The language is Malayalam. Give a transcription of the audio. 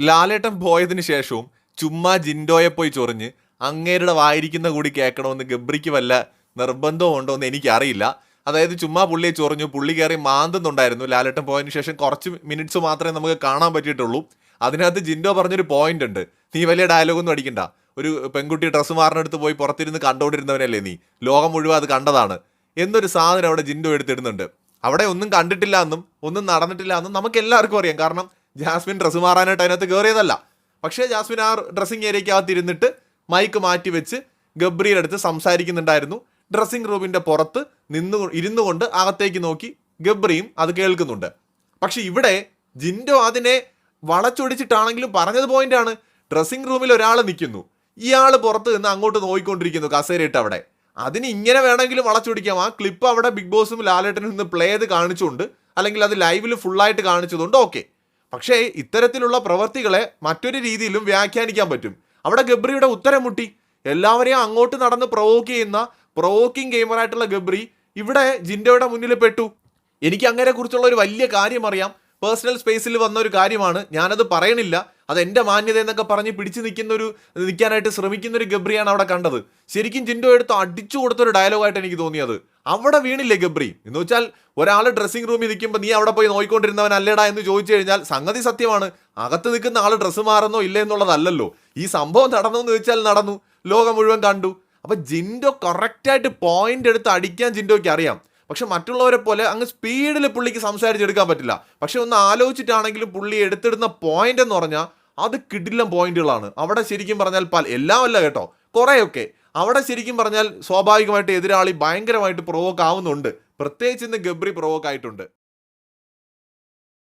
ലാലേട്ടൻ പോയതിനു ശേഷവും ചുമ്മാ ജിൻഡോയെ പോയി ചൊറിഞ്ഞ് അങ്ങേരുടെ വായിരിക്കുന്ന കൂടി കേൾക്കണമെന്ന് ഗബ്രിക്ക് വല്ല നിർബന്ധവും ഉണ്ടോ എന്ന് എനിക്കറിയില്ല. അതായത് ചുമ്മാ പുള്ളിയെ ചൊറിഞ്ഞു പുള്ളി കയറി മാന്തുന്നുണ്ടായിരുന്നു. ലാലേട്ടൻ പോയതിനു ശേഷം കുറച്ച് മിനിറ്റ്സ് മാത്രമേ നമുക്ക് കാണാൻ പറ്റിയിട്ടുള്ളൂ. അതിനകത്ത് ജിൻഡോ പറഞ്ഞൊരു പോയിന്റ് ഉണ്ട്. നീ വലിയ ഡയലോഗൊന്നും അടിക്കണ്ട. ഒരു പെൺകുട്ടി ഡ്രസ്സ് മാറിനടുത്ത് പോയി പുറത്തിരുന്ന് കണ്ടുകൊണ്ടിരുന്നവനല്ലേ നീ? ലോകം മുഴുവൻ അത് കണ്ടതാണ്. എന്നൊരു സാധനം അവിടെ ജിൻഡോ എടുത്തിടുന്നുണ്ട്. അവിടെ ഒന്നും കണ്ടിട്ടില്ല എന്നും ഒന്നും നടന്നിട്ടില്ല എന്നും നമുക്ക് എല്ലാവർക്കും അറിയാം. കാരണം ജാസ്മിൻ ഡ്രസ്സ് മാറാനായിട്ട് അതിനകത്ത് കയറിയതല്ല പക്ഷേ ജാസ്മിൻ ആ ഡ്രസ്സിങ് ഏരിയക്കകത്ത് ഇരുന്നിട്ട് മൈക്ക് മാറ്റി വെച്ച് ഗബ്രിയുടെ അടുത്ത് സംസാരിക്കുന്നുണ്ടായിരുന്നു. ഡ്രസ്സിങ് റൂമിന്റെ പുറത്ത് നിന്ന് ഇരുന്നു കൊണ്ട് അകത്തേക്ക് നോക്കി ഗബ്രിയും അത് കേൾക്കുന്നുണ്ട്. പക്ഷെ ഇവിടെ ജിൻഡോ അതിനെ വളച്ചൊടിച്ചിട്ടാണെങ്കിലും പറഞ്ഞത് ആണ്. ഡ്രസ്സിംഗ് റൂമിൽ ഒരാൾ നിൽക്കുന്നു. ഇയാൾ പുറത്ത് നിന്ന് അങ്ങോട്ട് നോയിക്കൊണ്ടിരിക്കുന്നു കസേരയിട്ട് അവിടെ. അതിന് ഇങ്ങനെ വേണമെങ്കിലും വളച്ചൊടിക്കാം. ആ ക്ലിപ്പ് അവിടെ ബിഗ് ബോസും ലാലേട്ടനും നിന്ന് പ്ലേ ചെയ്ത് കാണിച്ചുകൊണ്ട് അല്ലെങ്കിൽ അത് ലൈവിൽ ഫുള്ളായിട്ട് കാണിച്ചതുകൊണ്ട് ഓക്കെ പക്ഷേ ഇത്തരത്തിലുള്ള പ്രവൃത്തികളെ മറ്റൊരു രീതിയിലും വ്യാഖ്യാനിക്കാൻ പറ്റും. അവിടെ ഗബ്രിയുടെ ഉത്തരം മുട്ടി. എല്ലാവരെയും അങ്ങോട്ട് നടന്ന് പ്രൊവോക്ക് ചെയ്യുന്ന പ്രൊവോക്കിംഗ് ഗെയിമറായിട്ടുള്ള ഗബ്രി ഇവിടെ ജിൻഡോയുടെ മുന്നിൽ പെട്ടു. എനിക്ക് അങ്ങനെ കുറിച്ചുള്ള ഒരു വലിയ കാര്യം അറിയാം. പേഴ്സണൽ സ്പേസിൽ വന്ന ഒരു കാര്യമാണ്. ഞാനത് പറയണില്ല. അത് എന്റെ മാന്യത എന്നൊക്കെ പറഞ്ഞ് പിടിച്ചു നിൽക്കുന്ന ഒരു നിൽക്കാനായിട്ട് ശ്രമിക്കുന്ന ഒരു ഗബ്രിയാണ് അവിടെ കണ്ടത്. ശരിക്കും ജിൻഡോ എടുത്ത് അടിച്ചു കൊടുത്തൊരു ഡയലോഗായിട്ട് എനിക്ക് തോന്നിയത്. അവിടെ വീണില്ലേ ഗബ്രി? എന്ന് വെച്ചാൽ ഒരാൾ ഡ്രസ്സിംഗ് റൂമിൽ നിൽക്കുമ്പോൾ നീ അവിടെ പോയി നോയിക്കൊണ്ടിരുന്നവൻ അല്ലേടാ എന്ന് ചോദിച്ചു കഴിഞ്ഞാൽ സംഗതി സത്യമാണ്. അകത്ത് നിൽക്കുന്ന ആൾ ഡ്രസ്സ് മാറുന്നോ ഇല്ലേ എന്നുള്ളതല്ലല്ലോ. ഈ സംഭവം നടന്നു എന്ന് വെച്ചാൽ നടന്നു. ലോകം മുഴുവൻ കണ്ടു. അപ്പം ജിൻഡോ കറക്റ്റായിട്ട് പോയിന്റ് എടുത്ത് അടിക്കാൻ ജിൻഡോയ്ക്ക് അറിയാം. പക്ഷെ മറ്റുള്ളവരെ പോലെ അങ്ങ് സ്പീഡിൽ പുള്ളിക്ക് സംസാരിച്ചെടുക്കാൻ പറ്റില്ല. പക്ഷെ ഒന്ന് ആലോചിച്ചിട്ടാണെങ്കിലും പുള്ളി എടുത്തിടുന്ന പോയിന്റ് എന്ന് പറഞ്ഞാൽ അത് കിടിലം പോയിന്റുകളാണ്. അവിടെ ശരിക്കും പറഞ്ഞാൽ പല എല്ലാമല്ല കേട്ടോ. കുറേയൊക്കെ. അവിടെ ശരിക്കും പറഞ്ഞാൽ സ്വാഭാവികമായിട്ട് എതിരാളി ഭയങ്കരമായിട്ട് പ്രൊവോക്ക് ആവുന്നുണ്ട്. പ്രത്യേകിച്ച് ഇന്ന് ഗബ്രി പ്രൊവോക്ക് ആയിട്ടുണ്ട്.